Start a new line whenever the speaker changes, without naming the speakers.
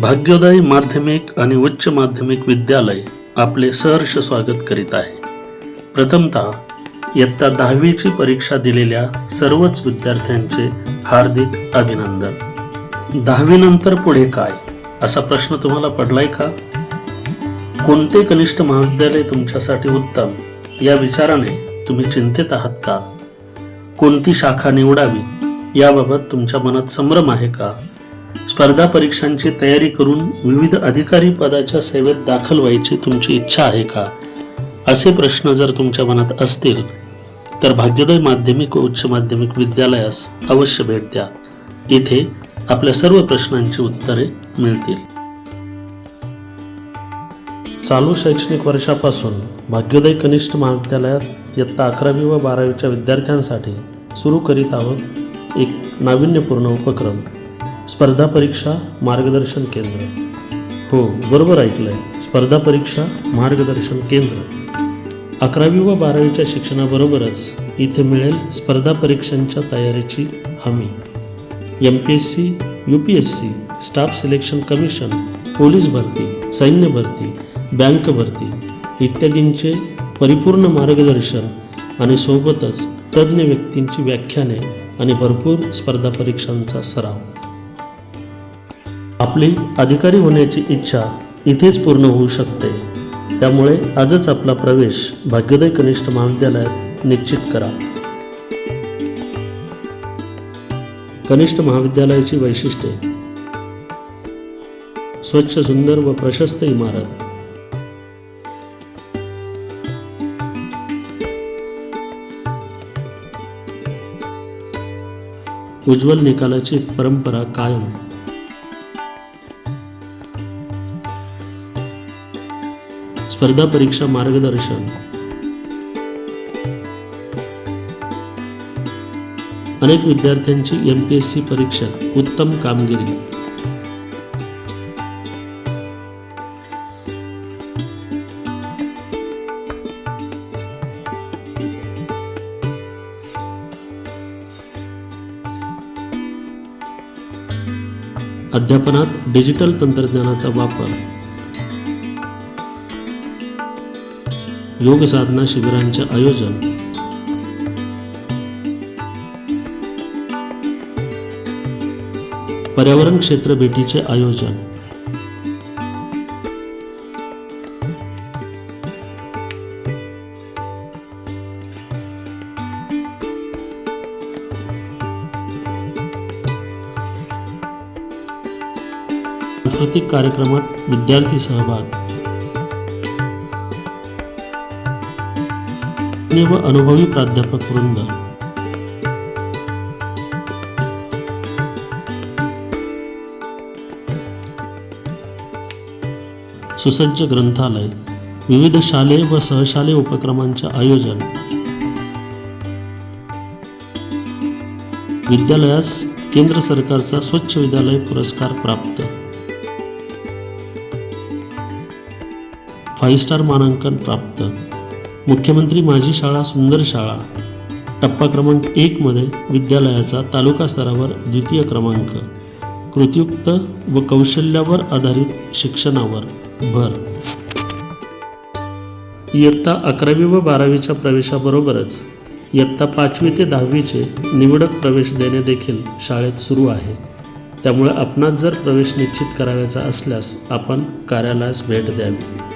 भाग्योदय माध्यमिक आणि उच्च माध्यमिक विद्यालय आपले सहर्ष स्वागत करीत आहे. प्रथमतः इयत्ता दहावीची परीक्षा दिलेल्या सर्वच विद्यार्थ्यांचे हार्दिक अभिनंदन. दहावीनंतर पुढे काय? असा प्रश्न तुम्हाला पडलाय का? कोणते कनिष्ठ महाविद्यालय तुमच्यासाठी उत्तम? या विचाराने तुम्ही चिंतेत आहात का? कोणती शाखा निवडावी? याबाबत तुमच्या मनात संभ्रम आहे का? स्पर्धा परीक्षांची तयारी करून विविध अधिकारी पदाच्या सेवेत दाखल व्हायची तुमची इच्छा आहे का? असे प्रश्न जर तुमच्या मनात असतील तर भाग्योदय माध्यमिक व उच्च माध्यमिक विद्यालयास अवश्य भेट द्या. इथे आपल्या सर्व प्रश्नांची उत्तरे मिळतील. चालू शैक्षणिक वर्षापासून भाग्योदय कनिष्ठ महाविद्यालयात इयत्ता अकरावी व बारावीच्या विद्यार्थ्यांसाठी सुरू करीत आहोत एक नाविन्यपूर्ण उपक्रम. स्पर्धा परीक्षा मार्गदर्शन केंद्र. हो बरोबर ऐकलंय. स्पर्धा परीक्षा मार्गदर्शन केंद्र. अकरावी व बारावीच्या शिक्षणाबरोबरच इथे मिळेल स्पर्धा परीक्षांच्या तयारीची हमी. M P S C U P S C staff selection commission police भरती सैन्य भरती बँक भरती इत्यादींचे परिपूर्ण मार्गदर्शन आणि सोबतच तज्ज्ञ व्यक्तींची व्याख्याने आणि भरपूर स्पर्धा परीक्षांचा सराव. आपली अधिकारी होण्याची इच्छा इथेच पूर्ण होऊ शकते. त्यामुळे आजच आपला प्रवेश भाग्योदय कनिष्ठ महाविद्यालयात निश्चित करा. कनिष्ठ महाविद्यालयाची वैशिष्ट्ये. स्वच्छ सुंदर व प्रशस्त इमारत. उज्ज्वल निकालाची परंपरा कायम. स्पर्धा परीक्षा मार्गदर्शन. अनेक विद्यार्थ्यांची एम पी एस सी परीक्षा उत्तम कामगिरी. अध्यापनात डिजिटल तंत्रज्ञानाचा वापर. योग साधना शिबिरांचे आयोजन. पर्यावरण क्षेत्र भेटीचे आयोजन. सांस्कृतिक कार्यक्रमात विद्यार्थी सहभाग. तज्ज्ञ व अनुभवी प्राध्यापक वृंद. सुसज्ज ग्रंथालय विविध शालेय व सहशालेय उपक्रमांचे आयोजन. विद्यालयास केंद्र सरकारचा स्वच्छ विद्यालय पुरस्कार प्राप्त. फाईव्ह स्टार मानांकन प्राप्त. मुख्यमंत्री माझी शाळा सुंदर शाळा. टप्पा क्रमांक एकमध्ये विद्यालयाचा तालुका स्तरावर द्वितीय क्रमांक. कृतीयुक्त व कौशल्यावर आधारित शिक्षणावर भर. इयत्ता अकरावी व बारावीच्या प्रवेशाबरोबरच इयत्ता पाचवी ते दहावीचे निवडक प्रवेश देणे देखील शाळेत सुरू आहे. त्यामुळे आपणास जर प्रवेश निश्चित करावयाचा असल्यास आपण कार्यालयास भेट द्यावी.